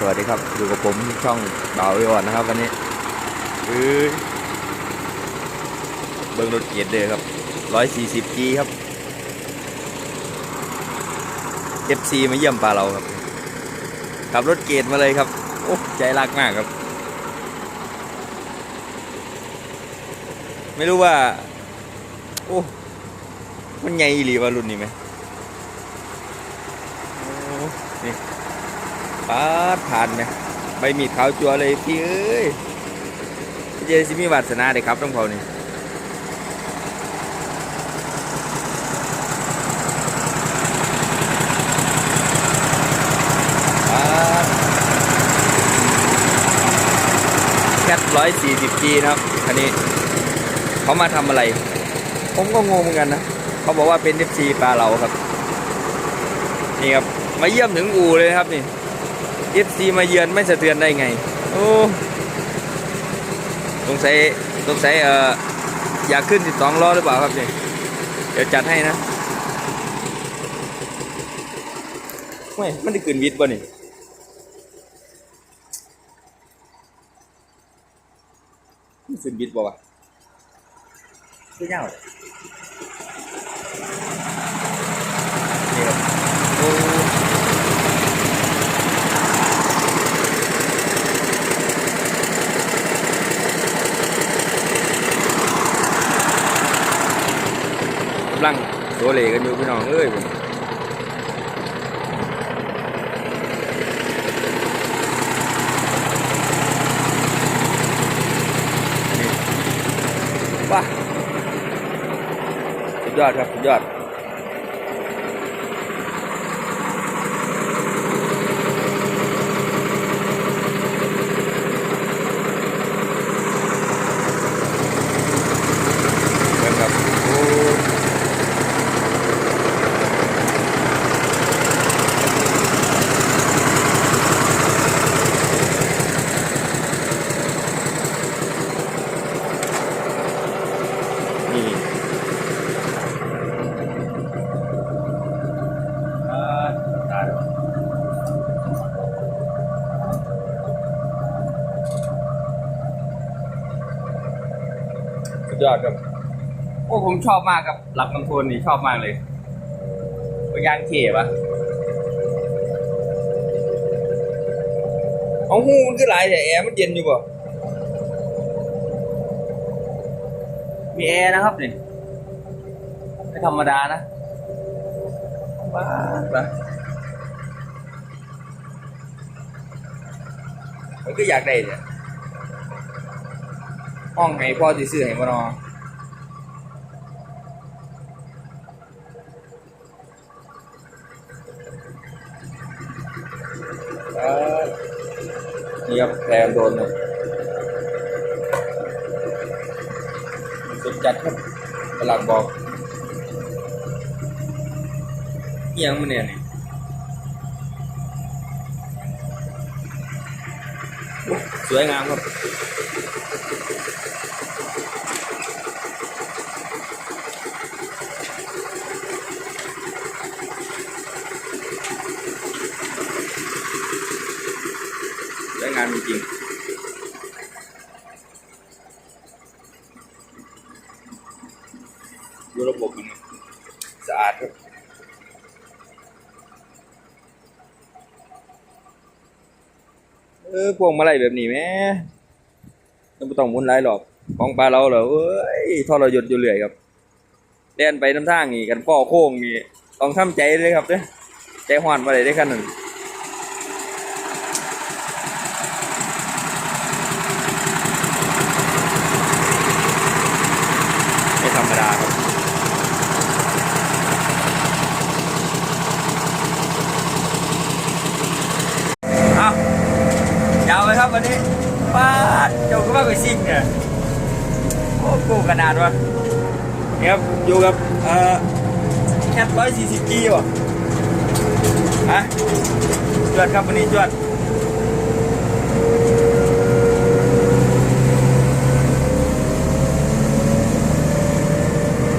สวัสดีครับ อยู่กับผมช่องบ่าววิวอนนะครับ วันนี้เอ้ยเบิ้งรถเกียร์เด้อครับ 140G ครับ FC มาเยี่ยมปลาเราครับขับรถเกียร์มาเลยครับ โอ้ใจรักมากครับ ไม่รู้ว่า โอ้มันใหญ่อีหลีว่ารุ่นนี้ไหมโอ้นี่ ปาดผ่านไหมใบมีดขาวจัวเลยพี่เอ้ยพี่เจสิมีวาสนาเด็กครับต้องเขานี่แคทร้อยสี่สิบจีนะครับคันนี้เขามาทำอะไร ผมก็งงเหมือนกันนะ เขาบอกว่าเป็น FC ปลาเราครับ นี่ครับ มาเยี่ยมถึงอู่เลยครับนี่ FC มาเยือนไม่สะเทือนได้ไง โอ้สงสัยสงสัยเอ่ออยากขึ้น 12 ล้อหรือเปล่าครับนี่เดี๋ยวจัดให้นะไม่มันได้ขึ้นวิทย์ป่ะนี่มันขึ้นวิทย์ป่ะวะไม่ยาวเลยนี่ครับโอ้ กำลังโซเลกันอยู่พี่น้องเอ้ยผมนี่ว้าสุดยอดครับสุดยอดเบิ่งครับโอ้ นี่อ่าตายแล้วสุดย อดครับโอ้ผมชอบมากครับหลักคำโทนนี่ชอบมากเลยเป็นยานเข็ปะเอาหูมันคือหลายแต่แอร์มันเย็นอยู่ป่ะมีแอร์นะครับนี่ไม่ธรรมดานะว้าวนะมันก็อยากได้เนี่ย ห้องไหนพ่อจะซื้อให้มานอเออนี่ครับแพรโดนเลยสุดจัดครับตลาดบอกเอียงมันเนี่ยนี่สวยงามครับสวยงาม จริงๆดูระบบมันสะอาดครับเออพวงมาลัยแบบนี้แหม่ต้องบ่ต้องมุนหลายหรอกของปลาเราเหรอเอ้ยท่อเราหยศอยู่เรื่อยครับเดินไปน้ำทางนี่กันป้อโค้งนี่ต้องทำใจเลยครับเด้อใจหวานมาเลยได้ขนาดนั้นไม่ธรรมดาครับ เอา ครับวันนี้ป้าเจ้าก็ว่าไปซิ่งเนี่ยโอ้กูขนาดวะเนี่ครับอยู่กับเอ่อแคทร้อยสี่สิบกีวะฮะจวดครับวันนี้จวด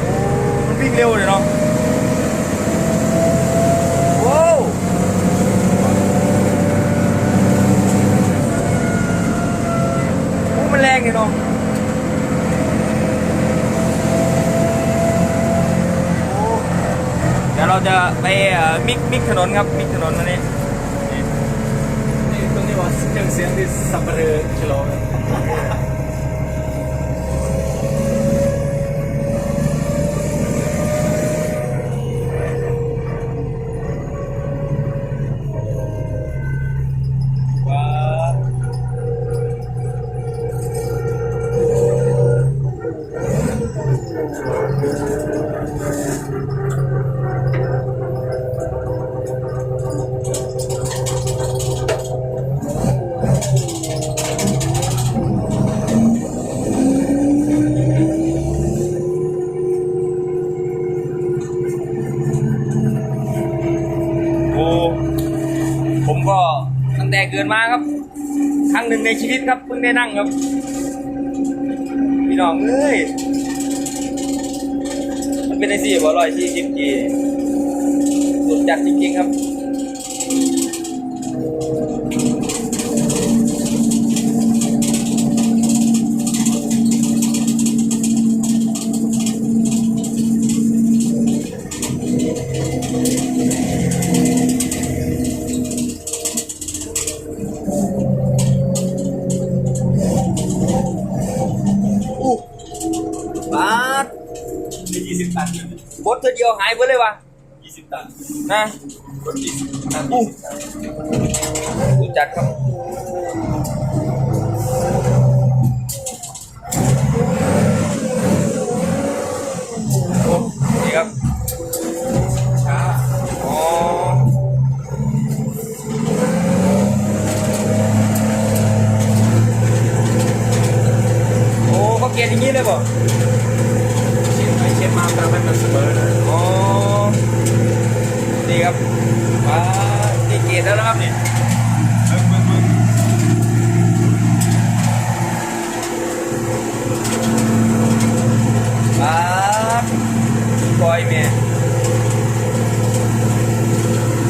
โอ้มันวิ่งเร็วเลยเนาะ งเลยเนาะเดี๋ยวเราจะไปมิกมิกถนนครับมิกถนนมาเนี้นี่ตรงนี้ว่าเครื่องเสียงที่สับเปลือฉลอง เกิดมาครับ ครั้งหนึ่งในชีวิตครับเพิ่งได้นั่งครับ พี่น้องเอ้ย มันเป็นไอซี่บอร่อยที่จิบกีสุดจัดจริงๆครับ นนะรถยี่สิบตันอู้ยี่สิบตันสุดจัดครับโอ้นี่ครับ ช้า อ๋อโอ้เขาเกียนอย่างนี้เลยบ่ เช็ดไปเช็ดมาทำให้มันเสมอนะ อ๋อนี่ครับว้านี่เกียรแล้วนะครับเนี่ย เบิ้งเบิ้งเบิ้ง ว้าปล่อยเมีย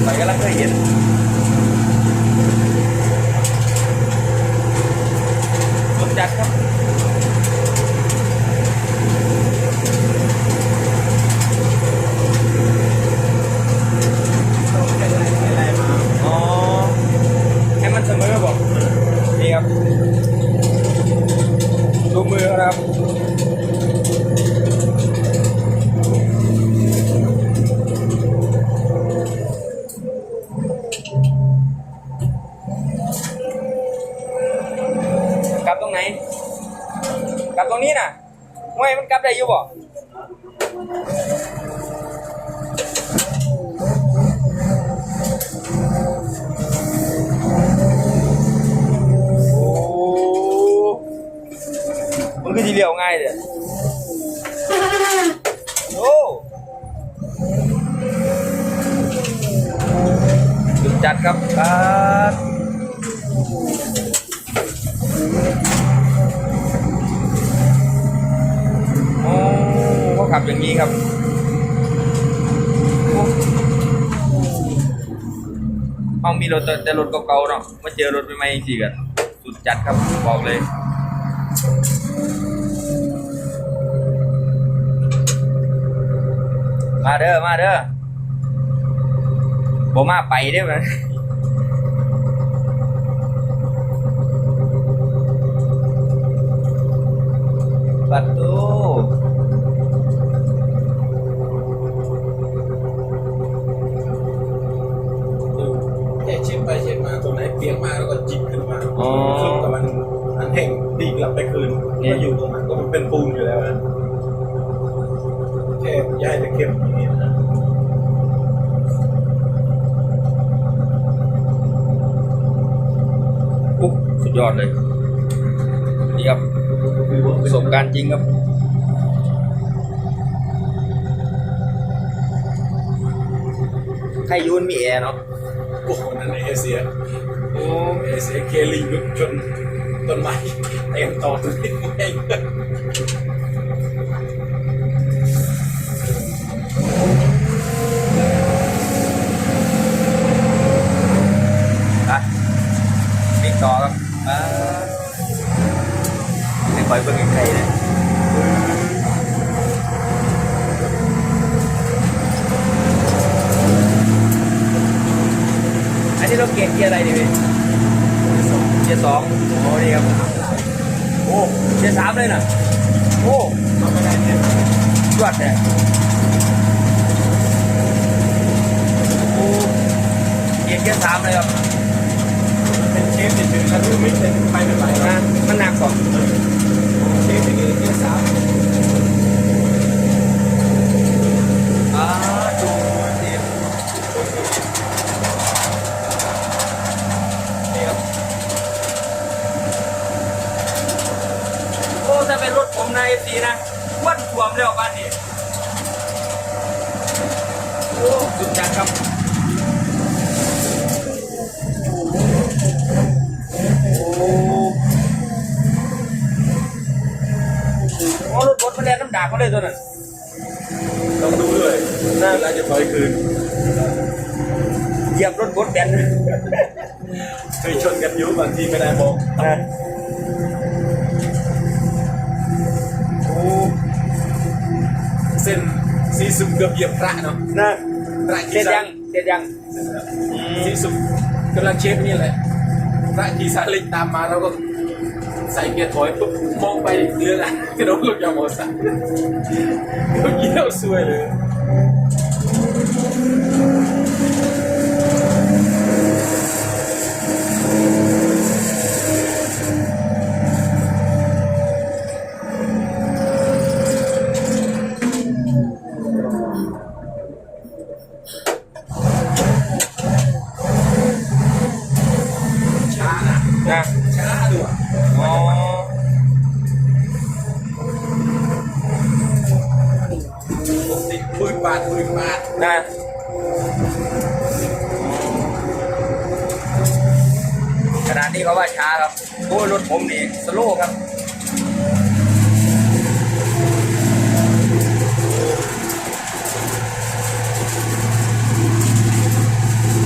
ไปกำลังเคยเห็นรถจัดครับ ต้องให้ไล่ให้ไล่มา อ๋อ ให้ มันเสมอบอกนี่ครับดูมือครับ ต้องมีรถแต่แต่รถเก่าๆเนาะมาเจอรถใหม่ๆจริงๆกันสุดจัดครับบอกเลยมาเด้อมาเด้อบ่มาไปเด้อมันประตู แค่เช็ดไปเช็ดมาตรงไหนเปียกมาแล้วก็จิบขึ้นมา อ๋อ ขึ้นกับมันอันแห้งดีกลับไปคืน เนี่ย ก็อยู่ตรงนั้นก็มันเป็นปูนอยู่แล้วนะแค่ย้ายไปเข้มอย่างนี้นะ ปุ๊บสุดยอดเลย นี่ครับป ระสบการณ์จริงครับใครยูนมีแอร์เนาะโอ้โหนั่นเอเชียโอ้เอเชียเคลิงจนต้นไม้เต็มต่อตัวนี้ไม่อะวิ่งต่อครับอ่าไม่ปล่อยเบิ่งใครเลย เราเกียร์เกียร์อะไรดิพี่เกียร์สองโอ้นี่ครับโอ้เกียร์สามเลยนะโอ้ทำไม่ได้เนี่ยยอดเลยโอ้เกียร์เกียร์สามเลยครับเป็นเชฟเฉยๆถ้าดูไม่เป็นไปเป็นไรนะมันหนักกว่า เชฟที่นี่เกียร์สาม อ่าดูดินี่ครับโอ้ถ้าเป็นรถผมในเอฟซีนะวันรวมแล้วบ้านนี้โอ้สุดจัดครับโอ้โอ้รถรถมันแรงน้ำด่างมาเลยตัวนั้นต้องดูด้วยนะแล้วจะถอยคืนเหยียบรถบดแบนเคยชนกันอยุ่บางทีไม่ได้มอง ซีซุปเกือบเหยียบพระเนาะนะพระเสร็จยังเสร็จยังซีซุปกำลังเชฟนี่แหละพระขี่ซาเล้งตามมาแล้วก็ใส่เกียร์ถอยปุ๊บมองไปเรืออะไรกระโดดลงยางมอสันก็เยี่ยวซวยเลย นะขนาดนี้เขาว่าช้าครับโอ้รถผมนี่สโลว์ครับ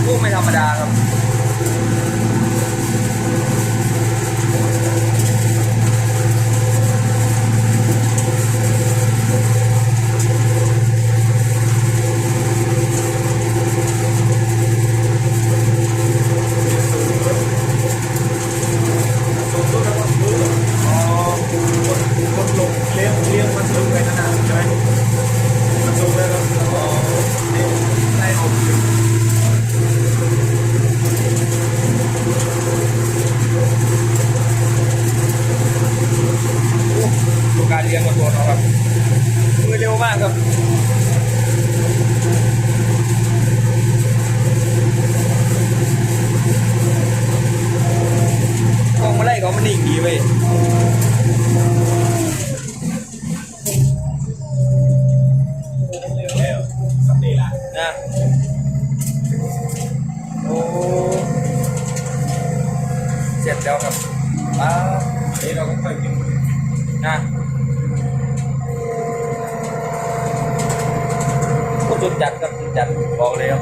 โอ้ไม่ธรรมดาครับ อ๋อกดลงเลี้ยงเลี้ยงมันสูงไปขนาดใช่ไหมมันสูงแล้วก็อ๋อนี่ไล่ออกอยู่ ดูการเลี้ยงมาตัวเขาครับมือเร็วมากครับ กองมาไล่เขามันนิ่งดีเว้ย เร็วๆสักนี่ละนะโอ้เสร็จแล้วครับป้านี่เราก็ค่อยกินนะก็จุดจัดครับจุดจัดบอกเลยครับ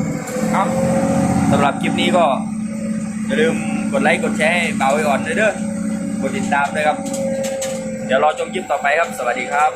เอาทำเหยียบสุดจัดครับสำหรับคลิปนี้ก็อย่าลืมกดไลค์กดแชร์ให้เบาไว้ก่อนด้วยเด้อ กดติดตามด้วยครับ เดี๋ยวรอชมคลิปต่อไปครับ สวัสดีครับ